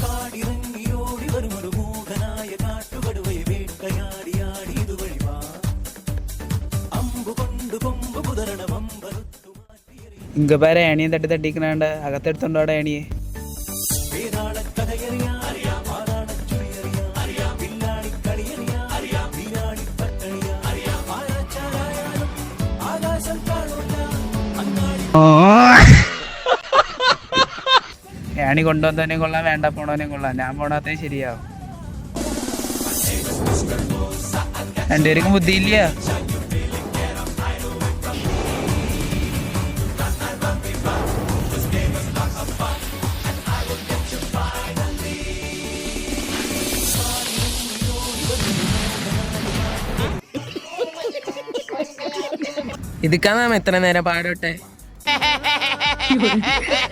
കാടിറങ്ങിയോടി വരുമൊരു മൂകനായ കാട്ടുകടുവയെ വേട്ടയാടിയാടി ഇതുവഴി വാ അമ്പു കൊണ്ട് കൊമ്പ് കുതരണ വമ്പറുത്തു ഇങ്ക പേരെ ഏണിയും തട്ടി തട്ടിക്കണാണ്ട് അകത്തെടുത്തോണ്ടോ അവിടെ ഏണിയെ വേതാളക്കഥയറിയാം അറിയാം ആറാണച്ചുഴിയറിയാം അറിയാം പിന്നാണിക്കളിയറിയാം അറിയാം വീരാളിപ്പട്ടണിയാം അറിയാം ആരാച്ചാരായാലും ആകാശം കാണൂല അങ്ങാടി ഏണി കൊണ്ടുവന്നവനെയും കൊള്ളാം വേണ്ട പോണവനെയും കൊള്ളാം. ഞാൻ പോണാത്തേ ശരിയാവും. രണ്ടുപേർക്കും ബുദ്ധിയില്ല. ഇതുക്കാ മാം എത്ര നേരം പാടോട്ടെ?